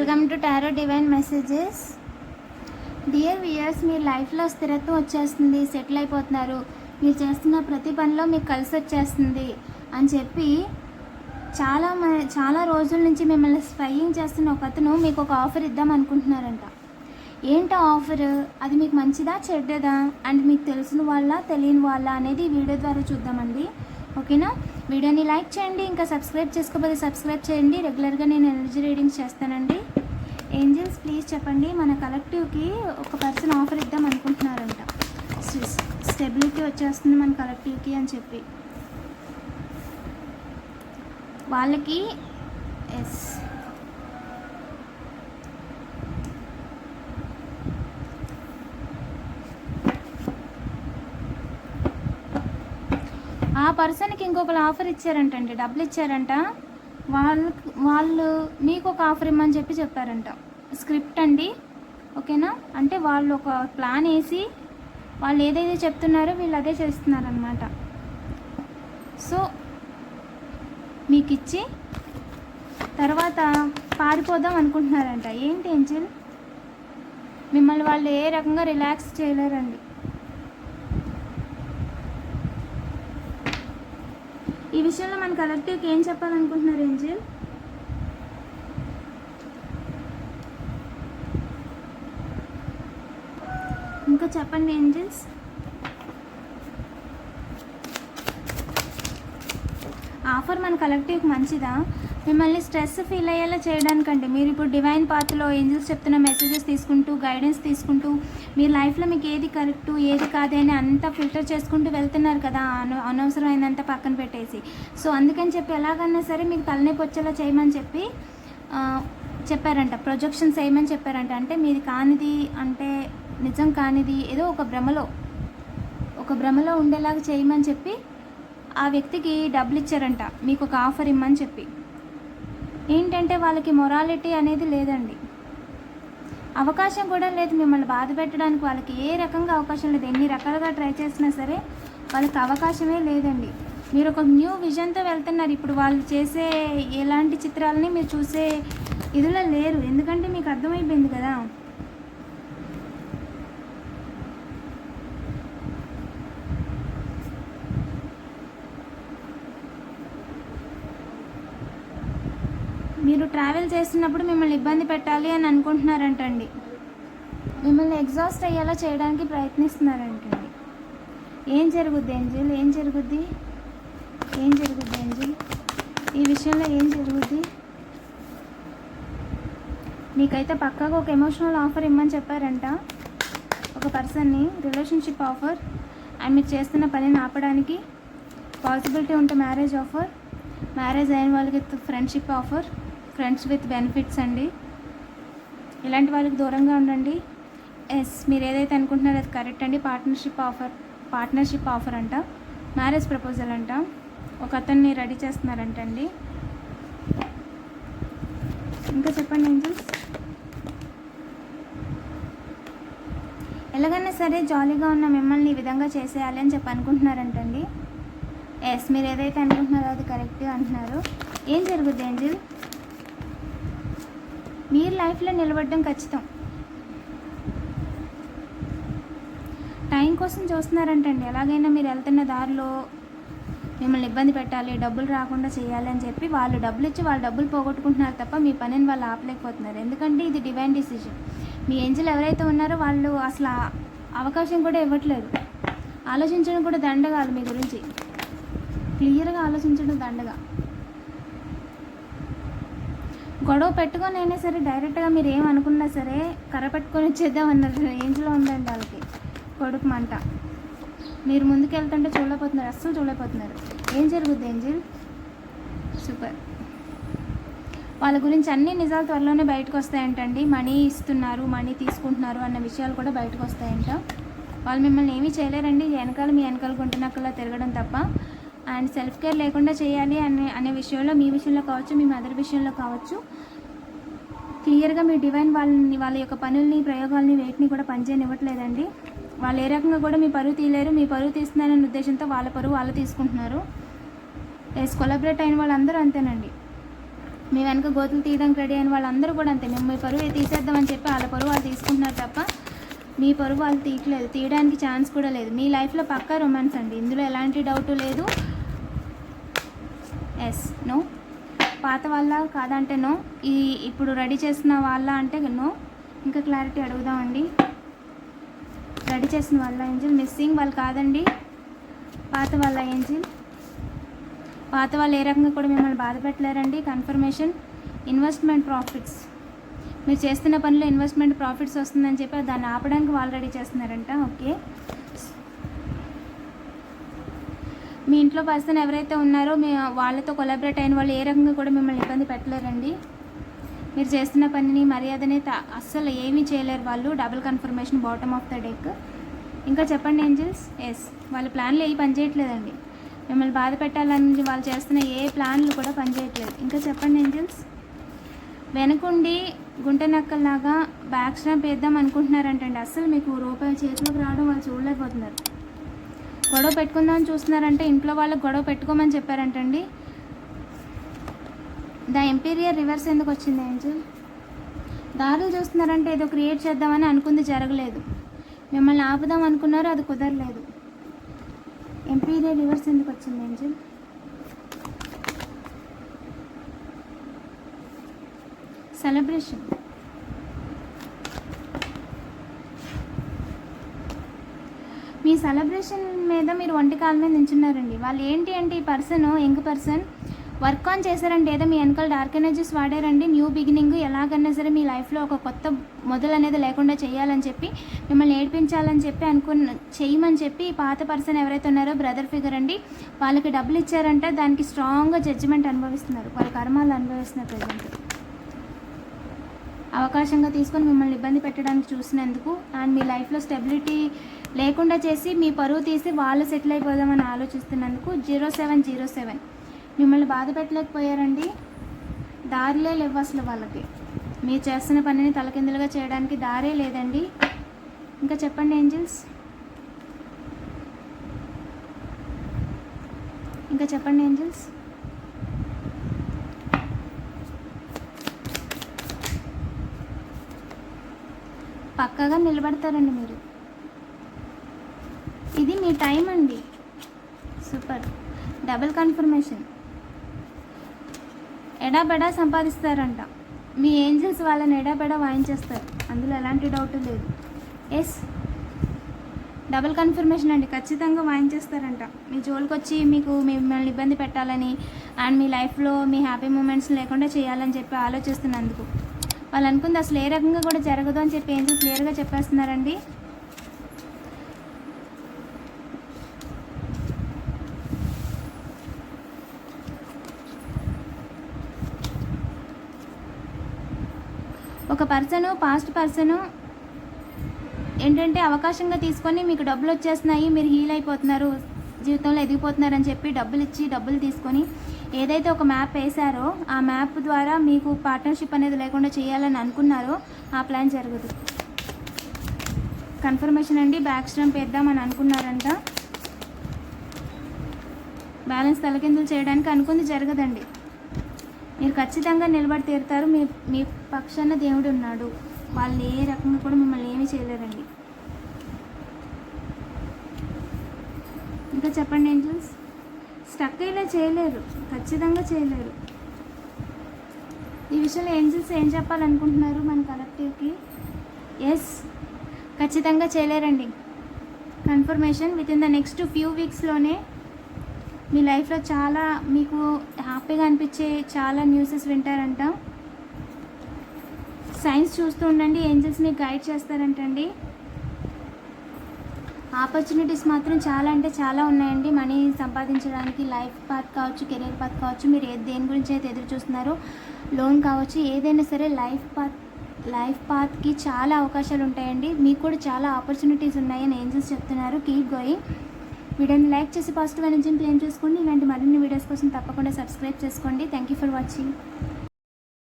Welcome to tarot divine messages. Dear viewers మీ లైఫ్లో స్థిరత్వం వచ్చేస్తుంది సెటిల్ అయిపోతున్నారు. మీరు చేస్తున్న ప్రతి పనిలో మీకు కలిసి వచ్చేస్తుంది అని చెప్పి చాలా మ- చాలా రోజుల నుంచి మిమ్మల్ని స్పైయింగ్ చేస్తున్న ఒక అతను మీకు ఒక ఆఫర్ ఇద్దాం అనుకుంటున్నారంట. ఏంటో ఆఫర్? అది మీకు మంచిదా చెడ్డదా? అండ్ మీకు తెలిసిన వాళ్ళ తెలియని వాళ్ళ అనేది ఈ వీడియో ద్వారా చూద్దామండి. ఓకేనా? వీడియోని లైక్ చేయండి ఇంకా సబ్స్క్రైబ్ చేసుకోకపోతే సబ్స్క్రైబ్ చేయండి. రెగ్యులర్గా నేను ఎనర్జీ రీడింగ్స్ చేస్తానండి. ఏంజల్స్ ప్లీజ్ చెప్పండి. మన కలెక్టివ్కి ఒక పర్సన్ ఆఫర్ ఇద్దాం అనుకుంటున్నారంట. స్టెబిలిటీ వచ్చేస్తుంది మన కలెక్టివ్కి అని చెప్పి. వాళ్ళకి ఎస్. పర్సన్కి ఇంకొకరు ఆఫర్ ఇచ్చారంటండి డబ్బులు ఇచ్చారంట. వాళ్ళు వాళ్ళు మీకు ఒక ఆఫర్ ఇమ్మని చెప్పి చెప్పారంట. స్క్రిప్ట్ అండి ఓకేనా? అంటే వాళ్ళు ఒక ప్లాన్ వేసి వాళ్ళు ఏదైతే చెప్తున్నారో వీళ్ళు అదే చేస్తున్నారనమాట సో మీకు ఇచ్చి తర్వాత పారిపోదాం అనుకుంటున్నారంట. ఏంటి ఏంజిల్ మిమ్మల్ని వాళ్ళు ఏ రకంగా రిలాక్స్ చేయలేరండి. ఈ విషయంలో మన కలెక్టివ్కి ఏం చెప్పాలనుకుంటున్నారు ఏంజిల్? ఇంకా చెప్పండి ఏంజిల్స్? ఆఫర్ మన కలెక్టివ్కి మంచిదా? మిమ్మల్ని స్ట్రెస్ ఫీల్ అయ్యేలా చేయడానికంటే మీరు ఇప్పుడు డివైన్ పాత్రలో ఏంజిల్స్ చెప్తున్న మెసేజెస్ తీసుకుంటూ గైడెన్స్ తీసుకుంటూ మీ లైఫ్లో మీకు ఏది కరెక్టు ఏది కాదు అని అంతా ఫిల్టర్ చేసుకుంటూ వెళ్తున్నారు కదా అన అనవసరమైనంత పక్కన పెట్టేసి. సో అందుకని చెప్పి ఎలాగన్నా సరే మీకు తలనొప్పి వచ్చేలా చేయమని చెప్పి చెప్పారంట. ప్రొజెక్షన్స్ చేయమని చెప్పారంట. అంటే మీది కానిది అంటే నిజం కానిది ఏదో ఒక భ్రమలో ఒక భ్రమలో ఉండేలాగా చేయమని చెప్పి ఆ వ్యక్తికి డబ్బులు ఇచ్చారంట. మీకు ఒక ఆఫర్ ఇమ్మని చెప్పి. ఏంటంటే వాళ్ళకి మొరాలిటీ అనేది లేదండి. అవకాశం కూడా లేదు మిమ్మల్ని బాధ పెట్టడానికి. వాళ్ళకి ఏ రకంగా అవకాశం లేదు. ఎన్ని రకాలుగా ట్రై చేసినా సరే వాళ్ళకి అవకాశమే లేదండి. మీరు ఒక న్యూ విజన్తో వెళ్తున్నారు. ఇప్పుడు వాళ్ళు చేసే ఎలాంటి చిత్రాలని మీరు చూసే ఇదిలో లేరు. ఎందుకంటే మీకు అర్థమైపోయింది కదా మీరు ట్రావెల్ చేస్తున్నప్పుడు మిమ్మల్ని ఇబ్బంది పెట్టాలి అని అనుకుంటున్నారంటండి. మిమ్మల్ని ఎగ్జాస్ట్ అయ్యేలా చేయడానికి ప్రయత్నిస్తున్నారంటండి. ఏం జరుగుద్ది ఏంజిల్ ఏం జరుగుద్ది? ఏం జరుగుద్ది ఏంజిల్ ఈ విషయంలో ఏం జరుగుద్ది? మీకైతే పక్కాగా ఒక ఎమోషనల్ ఆఫర్ ఇమ్మని చెప్పారంట. ఒక పర్సన్ని రిలేషన్షిప్ ఆఫర్. అండ్ మీరు చేస్తున్న పనిని ఆపడానికి పాసిబిలిటీ ఉంటే మ్యారేజ్ ఆఫర్. మ్యారేజ్ అయిన వాళ్ళకి friendship offer. Friends with benefits అండి. ఇలాంటి వాళ్ళకి దూరంగా ఉండండి. ఎస్ మీరు ఏదైతే అనుకుంటున్నారో అది కరెక్ట్ అండి. పార్ట్నర్షిప్ ఆఫర్ పార్ట్నర్షిప్ ఆఫర్ అంట. మ్యారేజ్ ప్రపోజల్ అంట. ఒక అతన్ని రెడీ చేస్తున్నారంటండి ఇంకా చెప్పండి ఏంజల్స్ ఎలాగైనా సరే జాలీగా ఉన్న మిమ్మల్ని ఈ విధంగా చేసేయాలి అని చెప్పి అనుకుంటున్నారంటండి ఎస్ మీరు ఏదైతే అనుకుంటున్నారో అది కరెక్ట్ అంటున్నారు. ఏం జరుగుద్ది ఏంజిల్ మీరు లైఫ్లో నిలబడడం ఖచ్చితం. టైం కోసం చూస్తున్నారంటండి. ఎలాగైనా మీరు వెళ్తున్న దారిలో మిమ్మల్ని ఇబ్బంది పెట్టాలి డబ్బులు రాకుండా చేయాలి అని చెప్పి వాళ్ళు డబ్బులు ఇచ్చి వాళ్ళు డబ్బులు పోగొట్టుకుంటున్నారు తప్ప మీ పనిని వాళ్ళు ఆపలేకపోతున్నారు. ఎందుకంటే ఇది డివైన్ డిసిషన్. మీ ఏంజిలు ఎవరైతే ఉన్నారో వాళ్ళు అసలు అవకాశం కూడా ఇవ్వట్లేదు. ఆలోచించడం కూడా దండగాలు మీ గురించి. క్లియర్గా ఆలోచించడం దండగా. గొడవ పెట్టుకొని అయినా సరే డైరెక్ట్గా మీరు ఏమనుకున్నా సరే కర్ర పెట్టుకొని వచ్చేద్దాం అన్నారు. రేంజ్లో ఉందండి వాళ్ళకి. కొడుకు మంట. మీరు ముందుకు వెళ్తుంటే చూడలేకపోతున్నారు. అస్సలు చూడలేకపోతున్నారు. ఏం జరుగుద్ది ఏంజిల్? సూపర్. వాళ్ళ గురించి అన్ని నిజాలు త్వరలోనే బయటకు వస్తాయంటండి మనీ ఇస్తున్నారు మనీ తీసుకుంటున్నారు అన్న విషయాలు కూడా బయటకు వస్తాయంట వాళ్ళు మిమ్మల్ని ఏమీ చేయలేరండి. వెనకాల మీ వెనకాల గుంటనక్కలా తిరగడం తప్ప. అండ్ సెల్ఫ్ కేర్ లేకుండా చేయాలి అనే అనే విషయంలో మీ విషయంలో కావచ్చు మీ మదర్ విషయంలో కావచ్చు క్లియర్గా మీ డివైన్ వాళ్ళని వాళ్ళ యొక్క పనుల్ని ప్రయోగాల్ని వేటిని కూడా పనిచేయనివ్వట్లేదండి. వాళ్ళు ఏ రకంగా కూడా మీ పరువు తీయలేరు. మీ పరువు తీస్తున్నారనే ఉద్దేశంతో వాళ్ళ పరువు వాళ్ళు తీసుకుంటున్నారు. ఎస్ కొలాబరేట్ అయిన వాళ్ళందరూ అంతేనండి. మీ వెనక గోతులు తీయడానికి రెడీ అయిన వాళ్ళందరూ కూడా అంతే. మేము మీ పరువు తీసేద్దామని చెప్పి వాళ్ళ పరువు వాళ్ళు తీసుకుంటున్నారు తప్ప మీ పరువు వాళ్ళు తీయట్లేదు. తీయడానికి ఛాన్స్ కూడా లేదు. మీ లైఫ్లో పక్కా రొమాన్స్ అండి. ఇందులో ఎలాంటి డౌట్ లేదు. Yes no. పాత వాళ్ళ కాదంటే నో. ఈ ఇప్పుడు రెడీ చేసిన వాళ్ళ అంటే నో. ఇంకా క్లారిటీ అడుగుదామండి. రెడీ చేసిన వాళ్ళ ఏంజిల్ మిస్సింగ్ వాళ్ళు కాదండి. పాత వాళ్ళ ఏంజిల్. పాత వాళ్ళు ఏ రకంగా కూడా మిమ్మల్ని బాధ పెట్టలేరండి. Confirmation investment profits. మీరు చేస్తున్న పనిలో ఇన్వెస్ట్మెంట్ ప్రాఫిట్స్ వస్తుందని చెప్పి దాన్ని ఆపడానికి వాళ్ళు రెడీ చేస్తున్నారంట. ఓకే. మీ ఇంట్లో పర్సన్ ఎవరైతే ఉన్నారో మీ వాళ్ళతో కొలాబరేట్ అయిన వాళ్ళు ఏ రకంగా కూడా మిమ్మల్ని ఇబ్బంది పెట్టలేరండి. మీరు చేస్తున్న పనిని మర్యాదని త- అస్సలు ఏమీ చేయలేరు వాళ్ళు. Double confirmation bottom of the deck ఇంకా చెప్పండి ఏంజల్స్ ఎస్ వాళ్ళ ప్లాన్లు ఏ పని చేయట్లేదండి. మిమ్మల్ని బాధ పెట్టాలని వాళ్ళు చేస్తున్న ఏ ప్లాన్లు కూడా పనిచేయట్లేదు ఇంకా చెప్పండి ఏంజల్స్ వెనకుండి గుంట నక్కల్లాగా బ్యాక్ స్టాంప్ వేద్దాం అనుకుంటున్నారంటండి. అస్సలు మీకు రూపాయి చేతిలోకి రావడం వాళ్ళు చూడలేకపోతున్నారు. గొడవ పెట్టుకుందామని చూస్తున్నారంటే ఇంట్లో వాళ్ళకి గొడవ పెట్టుకోమని చెప్పారంటండి. ద ఎంపీరియర్ రివర్స్ ఎందుకు వచ్చింది ఏంజల్? దారులు చూస్తున్నారంటే ఏదో క్రియేట్ చేద్దామని అనుకుంది జరగలేదు. మిమ్మల్ని ఆపుదాం అనుకున్నారు అది కుదరలేదు. ఎంపీరియర్ రివర్స్ ఎందుకు వచ్చింది ఏంజల్? సెలబ్రేషన్. మీ సెలబ్రేషన్ మీద మీరు వంటకాల కాల మీద నించున్నారండి. వాళ్ళు ఏంటి అంటే ఈ person young person work on చేశారంటే ఏదో మీ వెనకాల డార్క్ ఎనర్జీస్ వాడారండి. న్యూ బిగినింగ్ ఎలాగన్నా సరే మీ లైఫ్లో ఒక కొత్త మొదలు అనేది లేకుండా చేయాలని చెప్పి మిమ్మల్ని ఏడిపించాలని చెప్పి అనుకున్న చేయమని చెప్పి పాత పర్సన్ ఎవరైతే ఉన్నారో బ్రదర్ ఫిగర్ అండి వాళ్ళకి డబ్బులు ఇచ్చారంటే. దానికి స్ట్రాంగ్గా జడ్జిమెంట్ అనుభవిస్తున్నారు. వాళ్ళ కర్మాలు అనుభవిస్తున్నారు ప్రజెంట్ అవకాశంగా తీసుకొని మిమ్మల్ని ఇబ్బంది పెట్టడానికి చూసినందుకు అండ్ మీ లైఫ్లో స్టెబిలిటీ లేకుండా చేసి మీ పరువు తీసి వాళ్ళు సెటిల్ అయిపోదామని ఆలోచిస్తున్నందుకు జీరో సెవెన్ జీరో సెవెన్. మిమ్మల్ని బాధ పెట్టలేకపోయారండి. దారిలే లేవు అసలు వాళ్ళకి. మీరు చేస్తున్న పనిని తలకిందులుగా చేయడానికి దారే లేదండి. ఇంకా చెప్పండి ఏంజిల్స్? ఇంకా చెప్పండి ఏంజిల్స్? పక్కగా నిలబడతారండి మీరు. ఇది మీ టైం అండి. సూపర్. Double confirmation. ఎడాబెడా సంపాదిస్తారంట. మీ ఏంజల్స్ వాళ్ళని ఎడాబెడా వాయించేస్తారు. అందులో ఎలాంటి డౌట్ లేదు. ఎస్. డబుల్ కన్ఫర్మేషన్ అండి. ఖచ్చితంగా వాయించేస్తారంట. మీ జోలికి వచ్చి మీకు మిమ్మల్ని ఇబ్బంది పెట్టాలని అండ్ మీ లైఫ్లో మీ హ్యాపీ మూమెంట్స్ లేకుండా చేయాలని చెప్పి ఆలోచిస్తున్నందుకు. వాళ్ళు అనుకుంది అసలు ఏ రకంగా కూడా జరగదు అని చెప్పి ఏంజల్ క్లియర్గా చెప్పేస్తున్నారండి. ఒక పర్సను పాస్ట్ పర్సను ఏంటంటే అవకాశంగా తీసుకొని మీకు డబ్బులు వచ్చేస్తున్నాయి మీరు హీల్ అయిపోతున్నారు జీవితంలో ఎదిగిపోతున్నారని చెప్పి డబ్బులు ఇచ్చి డబ్బులు తీసుకొని ఏదైతే ఒక మ్యాప్ వేశారో ఆ మ్యాప్ ద్వారా మీకు పార్ట్నర్షిప్ అనేది లేకుండా చేయాలని అనుకున్నారో ఆ ప్లాన్ జరగదు కన్ఫర్మేషన్ అండి బ్యాక్ స్టంప్ వేద్దామని అనుకున్నారంట. బ్యాలెన్స్ తలకిందులు చేయడానికి అనుకుంది జరగదండి. మీరు ఖచ్చితంగా నిలబడి తీరుతారు మీ మీ పక్షాన దేవుడు ఉన్నాడు. వాళ్ళు ఏ రకంగా కూడా మిమ్మల్ని ఏమీ చేయలేరండి. ఇంకా చెప్పండి ఏంజల్స్ స్టక్ అయినా చేయలేరు. ఖచ్చితంగా చేయలేరు. ఈ విషయంలో ఏంజల్స్ ఏం చెప్పాలనుకుంటున్నారు మన కలెక్టివ్కి? ఎస్ ఖచ్చితంగా చేయలేరండి. Confirmation within the next few వీక్స్లోనే మీ లైఫ్లో చాలా మీకు హ్యాపీగా అనిపించే చాలా న్యూసెస్ వింటారంట. సైన్స్ చూస్తూ ఉండండి. ఏంజల్స్ మీకు గైడ్ చేస్తారంటండి. ఆపర్చునిటీస్ మాత్రం చాలా అంటే చాలా ఉన్నాయండి. మనీ సంపాదించడానికి లైఫ్ పాత్ కావచ్చు కెరీర్ పాత్ కావచ్చు మీరు ఏ దేని గురించి అయితే ఎదురు చూస్తున్నారో లోన్ కావచ్చు ఏదైనా సరే లైఫ్ పాత్ లైఫ్ పాత్కి చాలా అవకాశాలు ఉంటాయండి. మీకు కూడా చాలా ఆపర్చునిటీస్ ఉన్నాయని ఏంజల్స్ చెప్తున్నారు. కీప్ గోయింగ్ వీడియోని లైక్ చేసి పాజిటివ్ ఎనర్జీని క్లెయిమ్ చేసుకోండి. ఇలాంటి మరిన్ని వీడియోస్ కోసం తప్పకుండా సబ్స్క్రైబ్ చేసుకోండి. Thank you for watching